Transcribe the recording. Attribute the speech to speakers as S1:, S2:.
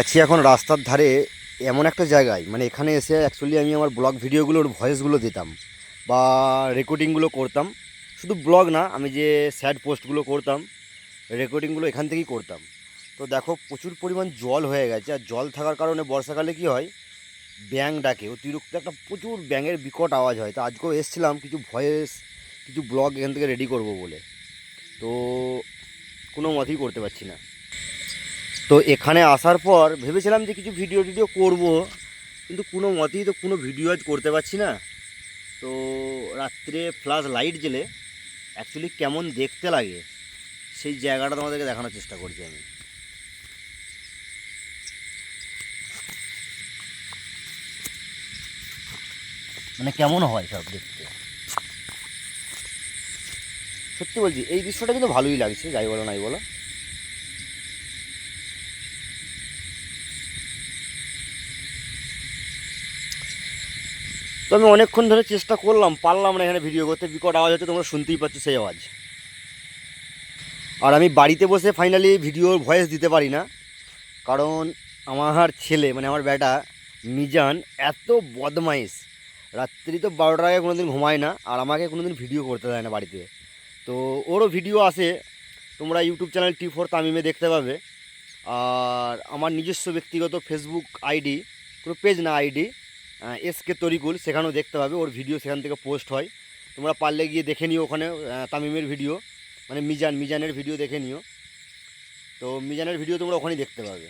S1: আছি এখন রাস্তার ধারে এমন একটা জায়গায় মানে এখানে এসে অ্যাকচুয়ালি আমি আমার ব্লগ ভিডিওগুলোর ভয়েসগুলো দিতাম বা রেকর্ডিংগুলো করতাম। শুধু ব্লগ না, আমি যে স্যাড পোস্টগুলো করতাম রেকর্ডিংগুলো এখান থেকেই করতাম। তো দেখো, প্রচুর পরিমাণ জল হয়ে গেছে, আর জল থাকার কারণে বর্ষাকালে কি হয় ব্যাং ডাকে, অতিরিক্ত একটা প্রচুর ব্যাঙের বিকট আওয়াজ হয়। তো আজকেও এসছিলাম, কিছু ভয়েস কিছু ব্লগ এখান থেকে রেডি করব বলে। তো কোনো মতেই করতে পারছি না। তো এখানে আসার পর ভেবেছিলাম যে কিছু ভিডিও টিডিও করব, কিন্তু কোনো মতেই তো কোনো ভিডিও আজ করতে পারছি না। তো রাত্রে ফ্লাশ লাইট জেলে অ্যাকচুয়ালি কেমন দেখতে লাগে, সেই জায়গাটা তোমাদেরকে দেখানোর চেষ্টা করছি আমি। মানে কেমন হয় সব দেখতে? সত্যি বলছি, এই দৃশ্যটা কিন্তু ভালোই লাগছে, যাই বলো নাই বলো। তো আমি অনেকক্ষণ ধরে চেষ্টা করলাম, পারলাম না এখানে ভিডিও করতে। বিকট আওয়াজ হচ্ছে, তোমরা শুনতেই পাচ্ছ সেই আওয়াজ। আর আমি বাড়িতে বসে ফাইনালি ভিডিওর ভয়েস দিতে পারি না, কারণ আমার ছেলে মানে আমার বেটা, মিজান, এত বদমাইশ। রাত্রি তো বারোটার আগে কোনো দিন ঘুমায় না, আর আমাকে কোনো দিন ভিডিও করতে দেয় না বাড়িতে। তো ওরও ভিডিও আসে তোমরা ইউটিউব চ্যানেল টি ফোর তামিমে দেখতে পাবে। আর আমার নিজস্ব ব্যক্তিগত ফেসবুক আইডি কোনো পেজ না আইডি এস কে তরিকুল, সেখানেও দেখতে পাবে, ওর ভিডিও সেখান থেকে পোস্ট হয়। তোমরা পারলে গিয়ে দেখে নিও ওখানে তামিমের ভিডিও মানে মিজান, মিজানের ভিডিও দেখে নিও। তো মিজানের ভিডিও তোমরা ওখানেই দেখতে পাবে।